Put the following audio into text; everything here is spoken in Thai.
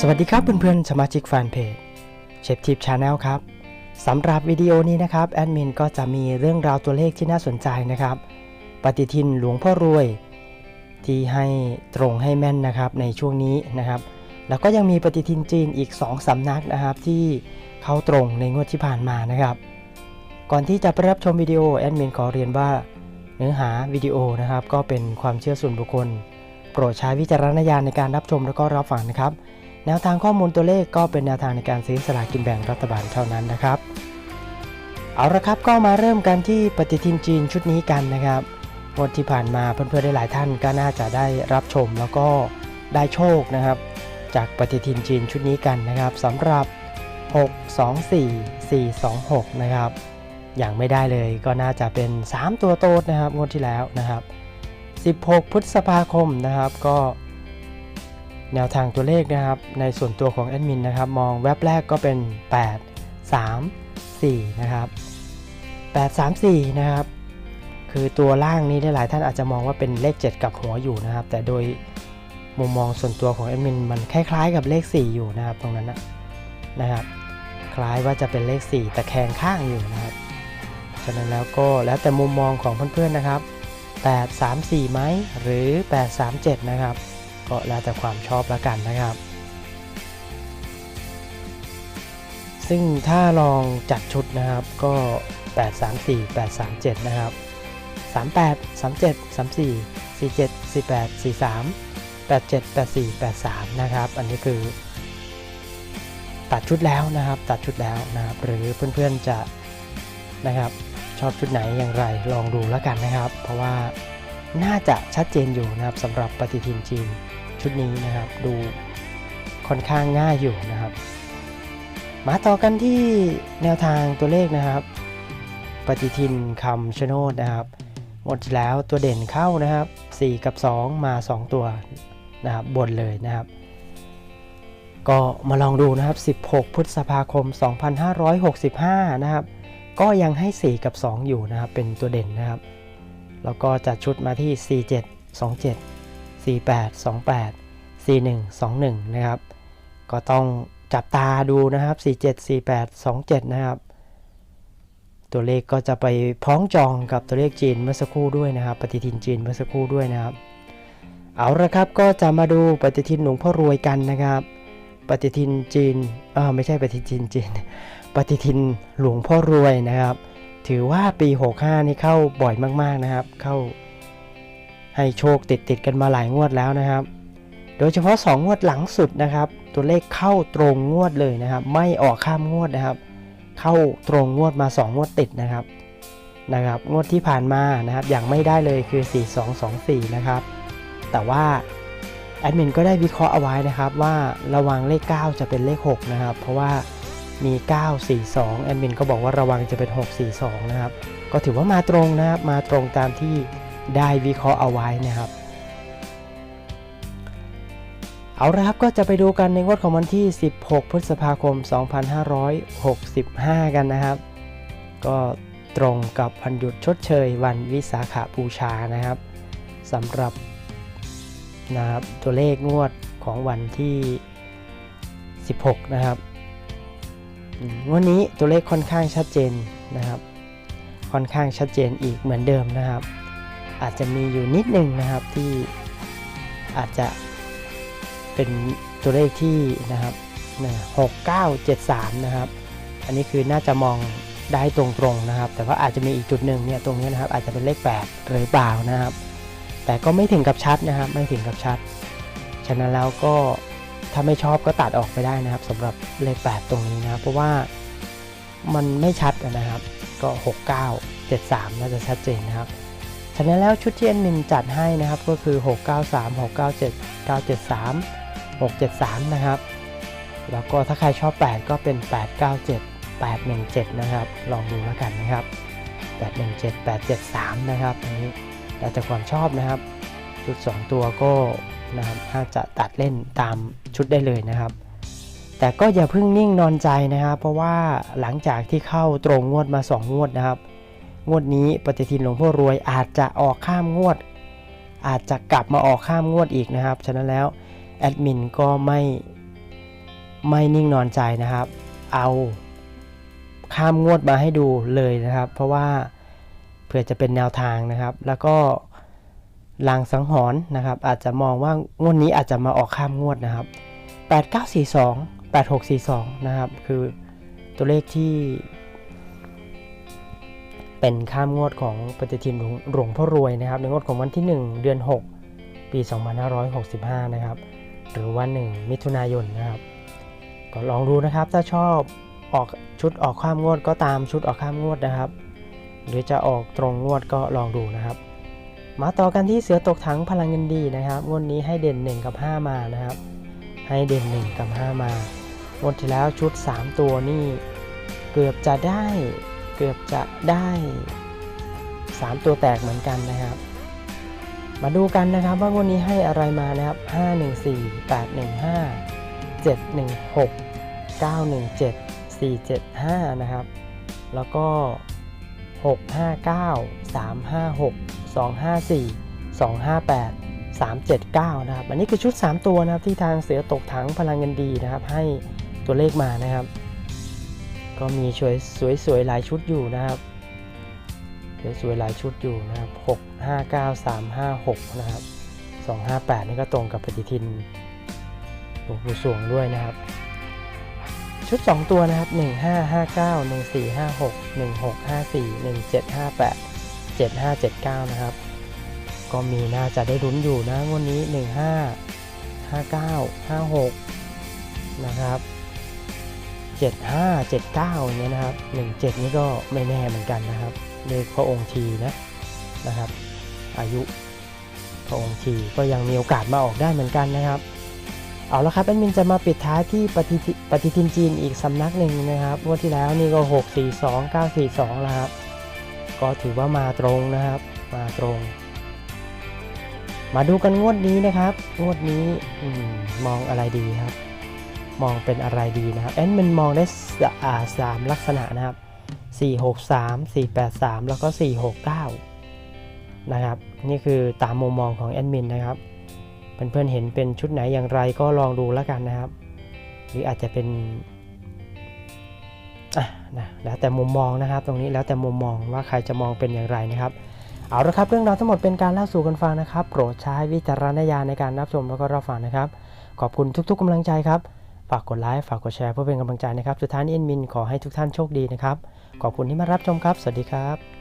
สวัสดีครับเพื่อนๆสมาชิกแฟนเพจเชฟทิปชาแนลครับสำหรับวิดีโอนี้นะครับแอดมินก็จะมีเรื่องราวตัวเลขที่น่าสนใจนะครับ ปฏิทินหลวงพ่อรวย ที่ให้ตรงให้แม่นนะครับในช่วงนี้นะครับ แล้วก็ยังมีปฏิทินจีนอีก 2 สำนักนะครับที่เข้าตรงในงวดที่ผ่านมานะครับ ก่อนที่จะไปรับชมวิดีโอแอดมินขอเรียนว่า เนื้อหาวิดีโอนะครับก็เป็นความเชื่อส่วนบุคคล โปรดใช้วิจารณญาณในการรับชมและก็รับฟังนะครับ แนวทางข้อมูลตัวเลขก็เป็นแนวทางในการซื้อสลากกินแบ่งรัฐบาลเท่านั้นนะครับ เอาละครับก็มาเริ่มกันที่ปฏิทินจีนชุดนี้กันนะครับงวดที่ผ่านมาเพื่อนๆได้หลายท่านก็น่าจะได้รับชมแล้วก็ได้โชคนะครับ จากปฏิทินจีนชุดนี้กันนะครับสำหรับ 6 2 4 4 2 6 นะครับ อย่างไม่ได้เลยก็น่าจะเป็น 3 ตัวโตดนะครับงวดที่แล้วนะครับ 16 พฤษภาคมนะครับก็ แนวทางตัวเลขนะครับ ในส่วนตัวของแอดมินนะครับ มองแว็บแรกก็เป็น 8 3 4 นะครับ 8 3 4 นะครับ คือตัวล่างนี้หลายท่านอาจจะมองว่าเป็นเลข 7 กับหัวอยู่นะครับ แต่โดยมุมมองส่วนตัวของแอดมินมันคล้ายๆ กับเลข 4 อยู่นะครับตรงนั้นนะนะครับ คล้ายว่าจะเป็นเลข 4 แต่แคงข้างอยู่นะครับ ฉะนั้นแล้วก็แล้วแต่มุมมองของเพื่อนๆนะครับ 8 3 4ไหมหรือ 8 3 7 นะครับ ก็แล้วแต่ความชอบละกันนะครับ ซึ่งถ้าลองจัดชุดนะครับก็ 8 3 4 8 3 7 นะครับ 38 37 34 47 48 43 87 84 83 นะครับ อันนี้คือ ตัดชุดแล้วนะครับ ตัดชุดแล้วนะครับ หรือเพื่อนๆจะนะครับ ชอบชุดไหนอย่างไรลองดูแล้วกันนะครับ เพราะว่า น่าจะชัดเจนอยู่นะครับสำหรับปฏิทินจีนชุดนี้นะครับดูค่อนข้างง่ายอยู่นะครับ มาต่อกันที่แนวทางตัวเลขนะครับ ปฏิทินคำชะโนดนะครับหมดแล้วตัวเด่นเข้านะครับ 4 กับ 2 มา 2 ตัวนะครับบนเลยนะครับ ก็มาลองดูนะครับ 16 พฤษภาคม 2565 นะครับ ก็ยังให้ 4 กับ 2 อยู่นะครับ เป็นตัวเด่นนะครับ แล้วก็จัดชุดมาที่ 47 27 48 28 41 21 นะครับ ก็ต้องจับตาดูนะครับ 47 48 27 นะครับ ตัวเลขก็จะไปพ้องจองกับตัวเลขจีนเมื่อสักครู่ด้วยนะครับ ปฏิทินจีนเมื่อสักครู่ด้วยนะครับ เอาละครับก็จะมาดูปฏิทินหลวงพ่อรวยกันนะครับ ปฏิทินจีนเออไม่ใช่ปฏิทินจีน ปฏิทินหลวงพ่อรวยนะครับ ถือว่าปี 65 นี่เข้าบ่อยมาก ๆนะครับ เข้าให้โชคติดติดกันมาหลายงวดแล้วนะครับ โดยเฉพาะ 2 งวดหลังสุดนะครับ ตัวเลขเข้าตรงงวดเลยนะครับ ไม่ออกข้ามงวดนะครับ เข้าตรงงวดมา 2 งวดติดนะครับนะครับ งวดที่ผ่านมานะครับอย่างไม่ได้เลยคือ 4224 นะครับ แต่ว่าแอดมินก็ได้วิเคราะห์เอาไว้นะครับว่าระวังเลข 9 จะเป็นเลข 6 นะครับ เพราะว่า มี 942 แอดมินก็บอกว่าระวังจะเป็น 642 นะครับ ก็ถือว่ามาตรงนะครับ มาตรงตามที่ได้วิเคราะห์เอาไว้นะครับ เอาละครับก็จะไปดูกันในงวดของวันที่ 16 พฤษภาคม 2565 กันนะครับ ก็ตรงกับวันหยุดชดเชยวันวิสาขาบูชานะครับสำหรับนะครับตัวเลขงวดของวันที่ 16 นะครับ วดนี้ตัวเลขค่อนข้างชัดเจนนะครับ ค่อนข้างชัดเจนอีกเหมือนเดิมนะครับ อาจจะมีอยู่นิดหนึ่งนะครับที่อาจจะเป็นตัวเลขที่นะครับหกเก้าเจ็ดสามนะครับ อันนี้คือน่าจะมองได้ตรงๆนะครับ แต่ว่าอาจจะมีอีกจุดหนึ่งเนี่ยตรงนี้นะครับอาจจะเป็นเลข 8 หรือเปล่านะครับ แต่ก็ไม่ถึงกับชัดนะครับ ไม่ถึงกับชัด ฉะนั้นแล้วก็ ถ้าไม่ชอบก็ตัดออกไปได้นะครับสำหรับเลข 8 ตรงนี้นะครับเพราะว่ามันไม่ชัดนะครับก็ 69 73 น่าจะชัดเจนนะครับฉะนั้นแล้วชุดที่แอดมินจัดให้นะครับก็คือ 693 697 973 673 นะครับ แล้วก็ถ้าใครชอบ 8 ก็เป็น 897 817 นะครับ ลองดูแล้วกันนะครับ 817 873 นะครับอันนี้แล้วแต่ความชอบนะครับ ชุด 2 ตัวก็ นะครับถ้าจะตัดเล่นตามชุดได้เลยนะครับ แต่ก็อย่าเพิ่งนิ่งนอนใจนะครับเพราะว่าหลังจากที่เข้าตรงงวดมา 2 งวดนะครับ งวดนี้ปฏิทินหลวงพ่อรวยอาจจะออกข้ามงวด อาจจะกลับมาออกข้ามงวดอีกนะครับฉะนั้นแล้วแอดมินก็ไม่ไม่นิ่งนอนใจนะครับ เอาข้ามงวดมาให้ดูเลยนะครับ เพราะว่าเผื่อจะเป็นแนวทางนะครับ แล้วก็ ลางสังหรณ์นะครับ อาจจะมองว่างวดนี้อาจจะมาออกข้ามงวดนะครับ 8942 8642 นะครับ คือตัวเลขที่ เป็นข้ามงวดของปฏิทินหลวงพ่อรวยนะครับ ในงวดของวันที่ 1 เดือน 6 ปี 2565 นะครับ หรือว่า 1 มิถุนายนนะครับ ก็ลองดูนะครับถ้าชอบออกชุดออกข้ามงวดก็ตามชุดออกข้ามงวดนะครับ หรือจะออกตรงงวดก็ลองดูนะครับ มาต่อกันที่เสือตกถังพลังเงินดีนะครับงวดนี้ให้เด่น 1 กับ 5 มานะครับ ให้เด่น 1 กับ 5 มางวดที่แล้วชุด 3 ตัวนี่เกือบจะได้เกือบจะได้ 3 ตัวแตกเหมือนกันนะครับ มาดูกันนะครับว่างวดนี้ให้อะไรมานะครับ 514 815 716 917 475 นะครับ แล้วก็ 659 356 254 258 379 นะครับ อันนี้คือชุด 3 ตัวนะครับที่ทางเสือตกถังพลังเงินดีนะครับ ให้ตัวเลขมานะครับ ก็มีสวยสวยๆหลายชุดอยู่นะครับสวยๆหลายชุดอยู่นะครับ 6 5 9 3 5 6 นะครับ 258 นี่ก็ตรงกับปฏิทินหลวงปู่สวงด้วยนะครับ ชุด 2 ตัวนะครับ 1559 1456 1654 1758 7579 นะครับ ก็มีน่าจะได้ลุ้นอยู่นะงวดนี้ 15 59 56 นะครับ 75 79อย่างเงี้ยนะครับ 17 นี่ก็ไม่แน่เหมือนกันนะครับเลขพระองค์ทีนะนะครับ อายุพระองค์ทีก็ยังมีโอกาสมาออกได้เหมือนกันนะครับ เอาละครับแอดมินจะมาปิดท้ายที่ปฏิทิปฏิทินจีนอีกสำนักหนึ่งนะครับงวดที่แล้วนี่ก็ 6 4 2 9 4 2 แล้วครับ ก็ถือว่ามาตรงนะครับ มาตรง มาดูกันงวดนี้นะครับ งวดนี้อมมองอะไรดีครับ มองเป็นอะไรดีนะครับแอนมันมองได้สาสามลักษณะนะครับ 463 483 แล้วก็ 469 นะครับ นี่คือตามมุมมองของแอดมินนะครับ เพื่อนๆเห็นเป็นชุดไหนอย่างไรก็ลองดูแล้วกันนะครับ หรืออาจจะเป็นอะนะแล้วแต่มุมมองนะครับ ตรงนี้แล้วแต่มุมมองว่าใครจะมองเป็นอย่างไรนะครับเอาละครับเรื่องราวทั้งหมดเป็นการเล่าสู่กันฟังนะครับ โปรดใช้วิจารณญาณในการรับชมแล้วก็รับฟังนะครับ ขอบคุณทุกๆกำลังใจครับ ฝากกดไลค์ฝากกดแชร์เพื่อเป็นกำลังใจนะครับ สุดท้ายนี้เอ็นมินขอให้ทุกท่านโชคดีนะครับ ขอบคุณที่มารับชมครับ สวัสดีครับ